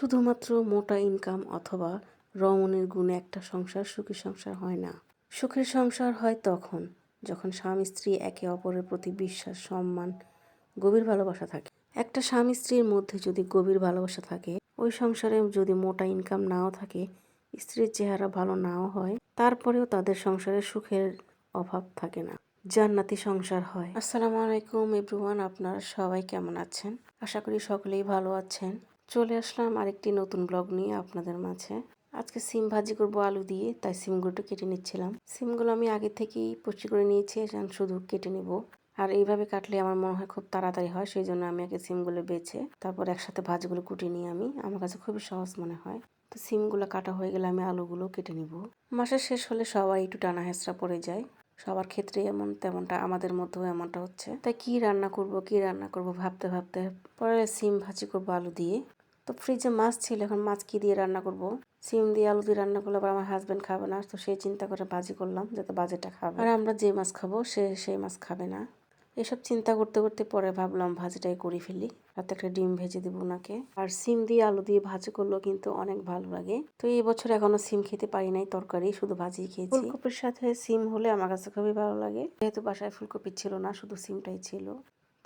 শুধুমাত্র মোটা ইনকাম অথবা রমণীর গুণে একটা সংসার সুখী সংসার হয় না। সুখের সংসার হয় তখন, যখন স্বামী স্ত্রী একে অপরের প্রতি বিশ্বাস, সম্মান, গভীর ভালোবাসা থাকে। একটা স্বামী স্ত্রীর মধ্যে যদি গভীর ভালোবাসা থাকে, ওই সংসারে যদি মোটা ইনকাম নাও থাকে, স্ত্রীর চেহারা ভালো নাও হয়, তারপরেও তাদের সংসারে সুখের অভাব থাকে না। জান্নাতি সংসার হয়। আসসালামু আলাইকুম এভরিওয়ান, আপনারা সবাই কেমন আছেন? আশা করি সকলেই ভালো আছেন। চলে আসলাম আরেকটি নতুন ব্লগ নিয়ে আপনাদের মাঝে। আজকে সিম ভাজি করব আলু দিয়ে, তাই সিমগুলো কেটে নিচ্ছিলাম। সিমগুলো আমি আগে থেকেই পচি করে নিয়েছি, এখন শুধু কেটে নিব। আর এইভাবে কাটলে আমার মনে হয় খুব তাড়াতাড়ি হয়, সেই জন্য আমি আগে সিমগুলো বেছে, তারপর একসাথে ভাজিগুলো কুটে নিয়ে আমি। আমার কাছে খুবই সহজ মনে হয়। তো সিমগুলো কাটা হয়ে গেলে আমি আলুগুলো কেটে নিব। মাসের শেষ হলে সবাই একটু টানা হেঁচড়া পড়ে যায়। সবার ক্ষেত্রে এমন তেমনটা, আমাদের মধ্যেও এমনটা হচ্ছে। তাই কি রান্না করব, কি রান্না করব ভাবতে ভাবতে, পরে সিম ভাজি করব আলু দিয়ে। তো ফ্রিজে মাছ ছিল এখন মাছ কি দিয়ে রান্না করব? সিম দিয়ে আলু দিয়ে রান্না করলে আবার আমার হাজবেন্ড খাবে না তো সেই চিন্তা করে ভাজি করলাম যাতে বাজেটা খাবে। আর আমরা যে মাছ খাব সে সেই মাছ খাবে না। এসব চিন্তা করতে করতে পরে ভাবলাম ভাজিটাই করে ফেলি। রাতে একটা ডিম ভেজে দেবো ওনাকে। আর সিম দিয়ে আলু দিয়ে ভাজি করলেও কিন্তু অনেক ভালো লাগে। তো এই বছর এখনও সিম খেতে পারি নাই তরকারি শুধু ভাজি খেয়েছি। ফুলকপির সাথে সিম হলে আমার কাছে খুবই ভালো লাগে। যেহেতু বাসায় ফুলকপি ছিল না শুধু সিমটাই ছিল।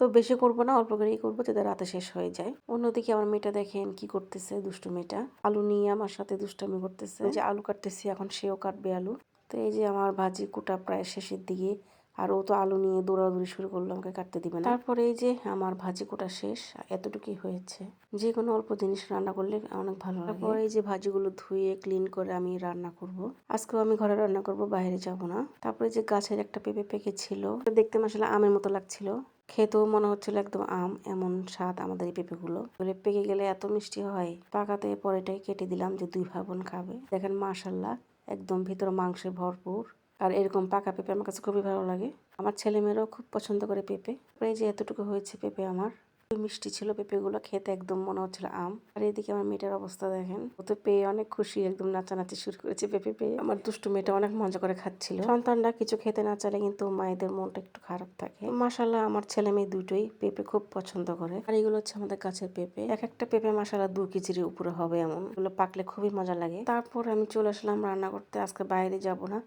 তো বেশি করব না, অল্প করেই করব, যাতে রাতে শেষ হয়ে যায়। অন্যদিকে আমার মেয়েটা দেখেন কি করতেছে, দুষ্টু মেয়েটা। আলু নিয়ে আমার সাথে দুষ্টামি করতেছে। যে আলু কাটতেছি, এখন সেও কাটবে আলু। তো এই যে আমার ভাজি কুটা প্রায় শেষের দিকে, আর ও তো আলু নিয়ে দৌড়াদৌড়ি শুরু করল, আমাকে কাটতে দিবে না। তারপরে এই যে আমার ভাজি কোটা শেষ, এতটুকুই হয়েছে। যে কোনো অল্প জিনিস রান্না করলে অনেক ভালো লাগে। তারপরে এই যে ভাজিগুলো ধুয়ে ক্লিন করে আমি রান্না করব। আজকেও আমি ঘরে রান্না করব, বাইরে যাব না। তারপরে যে গাছের একটা পেঁপে পেকে ছিল দেখতে মাসালে আমের মতো লাগছিল। খেতেও মনে হচ্ছিল একদম আম, এমন স্বাদ আমাদের এই পেঁপেগুলো। বলে পেকে গেলে এত মিষ্টি হয়, পাকাতে পরেটাই কেটে দিলাম যে দুই ভাই বোন খাবে। দেখেন মাশাল্লাহ, একদম ভিতরে মাংসে ভরপুর। আর এরকম পাকা পেঁপে আমার কাছে খুবই ভালো লাগে। আমার ছেলেমেয়েরাও খুব পছন্দ করে পেঁপে। এই যে এতটুকু হয়েছে পেঁপে আমার। মিষ্টি ছিল, পেঁপেগুলো খেতে একদম মনে হচ্ছিল আম। আর এদিকে আমার মেয়েটার অবস্থা দেখেন, ও তো পেয়ে অনেক খুশি, একদম নাচানাচি শুরু করেছে পেঁপে পেয়ে। আমার দুষ্টু মেয়েটা অনেক মজা করে খাচ্ছিল। সন্তানরা কিছু খেতে না চাইলে কিন্তু মায়েদের মনটা একটু খারাপ থাকে। মাসাল্লাহ আমার ছেলে মেয়ে দুটোই পেঁপে খুব পছন্দ করে। আর এগুলো হচ্ছে আমাদের কাছে পেঁপে। এক একটা পেঁপে মাসাল্লাহ দু কেজির উপরে হবে এমন। এগুলো পাকলে খুবই মজা লাগে। তারপর আমি চলে আসলাম রান্না করতে। আজকে বাইরে যাব না।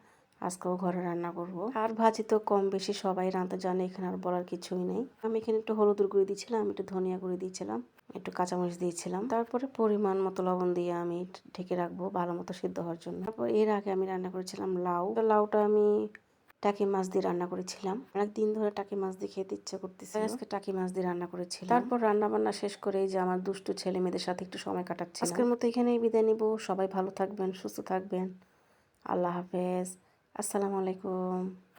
আজকেও ঘরে রান্না করব। আর ভাজি তো কম বেশি সবাই রান্না জানে এখানে আর বলার কিছুই নেই। আমি এখানে একটু হলুদের গুঁড়ি দিয়েছিলাম একটু ধনিয়া গুঁড়ি দিয়েছিলাম একটু কাঁচামরিচ দিয়েছিলাম। তারপরে পরিমাণ মতো লবণ দিয়ে আমি ঢেকে রাখব ভালো মতো সিদ্ধ হওয়ার জন্য। তারপর এর আগে আমি রান্না করেছিলাম লাউ। লাউটা আমি টাকি মাছ দিয়ে রান্না করেছিলাম। অনেক দিন ধরে টাকি মাছ দিয়ে খেতে ইচ্ছা করতেছে আজকে টাকি মাছ দিয়ে রান্না করেছিলাম। তারপর রান্না বান্না শেষ করে যে আমার দুষ্টু ছেলে মেয়েদের সাথে একটু সময় কাটাচ্ছি আজকের মতো এখানেই বিদায় নিব। সবাই ভালো থাকবেন সুস্থ থাকবেন। আল্লাহ হাফেজ। আসসালামু আলাইকুম।